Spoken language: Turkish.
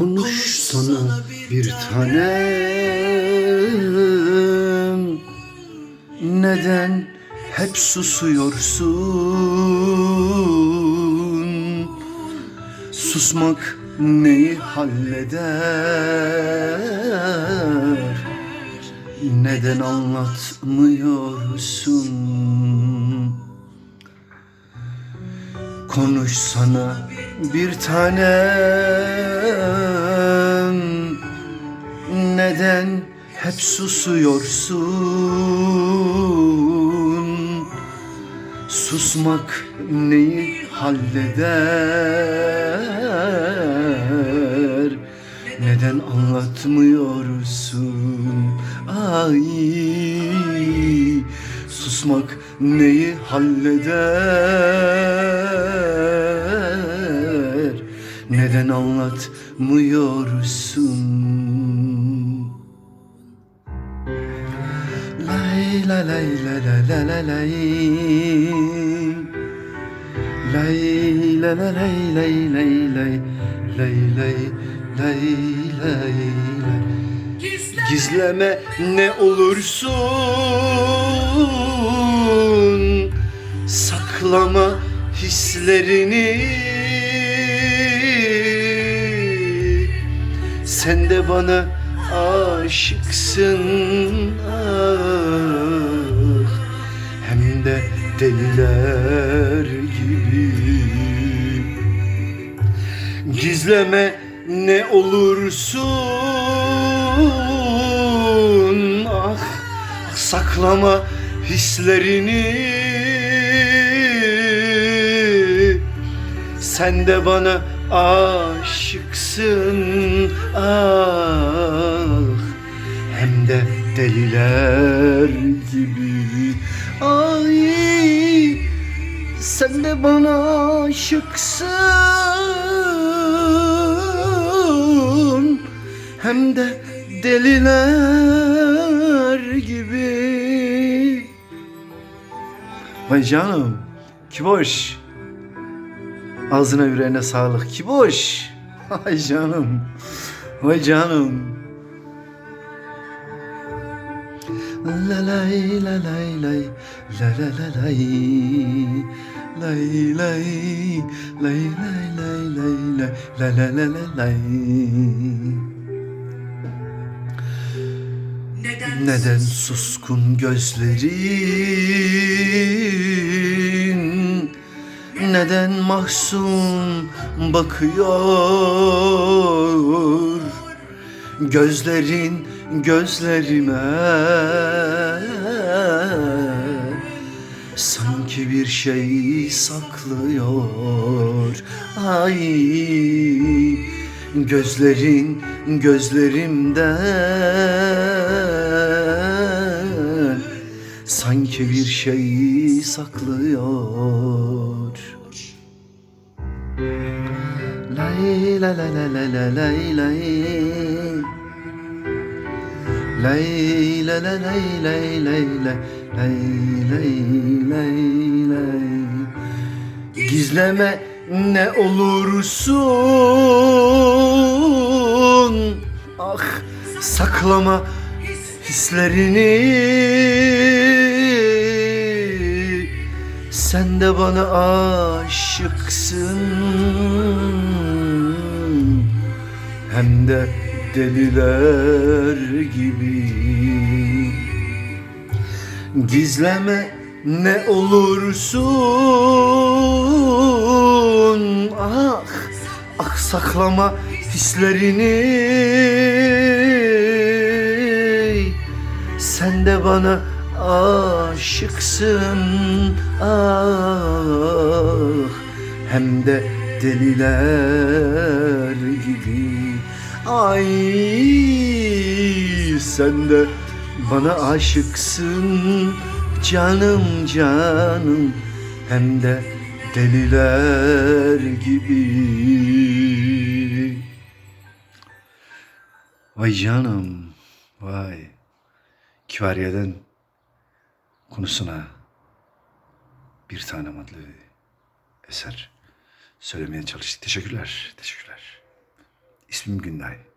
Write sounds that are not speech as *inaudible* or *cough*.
Konuş sana bir tanem. Neden hep susuyorsun? Susmak neyi halleder? Neden anlatmıyorsun? Konuş sana bir tanem hep susuyorsun. Susmak neyi halleder? Neden anlatmıyorsun? Ay. Susmak neyi halleder? Neden anlatmıyorsun Lay la lay la la la la lay Lay la la lay lay lay lay Lay lay lay lay Gizleme ne olursun Saklama hislerini. Sen de bana aşıksın ah deliler gibi. Gizleme ne olursun ah saklama hislerini. Sen de bana aşıksın ah hem de deliler gibi. Ay sen de bana aşıksın Hem de deliler gibi. Vay canım Kiboş. Ağzına yüreğine sağlık Kiboş. *laughs* Vay canım Vay canım. La lay la lay lay. La la la lay lay lay lay lay lay lay lay la la la la lay. Neden suskun gözlerin? Neden mahzun bakıyor Gözlerin gözlerime Sanki bir şey saklıyor Ay Gözlerin gözlerimden Sanki bir şey saklıyor Lay la la la la la lay lay Lay la la lay lay lay lay lay lay lay lay. Gizleme ne olursun. Ah saklama hislerini. Sen de bana aşıksın. Hem de deliler gibi Gizleme ne olursun. Ah, ah saklama hislerini. Sen de bana aşıksın. Ah hem de deliler gibi. Ay sen de bana aşıksın canım canım hem de deliler gibi Vay canım vay Kivariyeden konusuna bir tanem adlı eser söylemeye çalıştık. Teşekkürler, teşekkürler. İsmim Günday.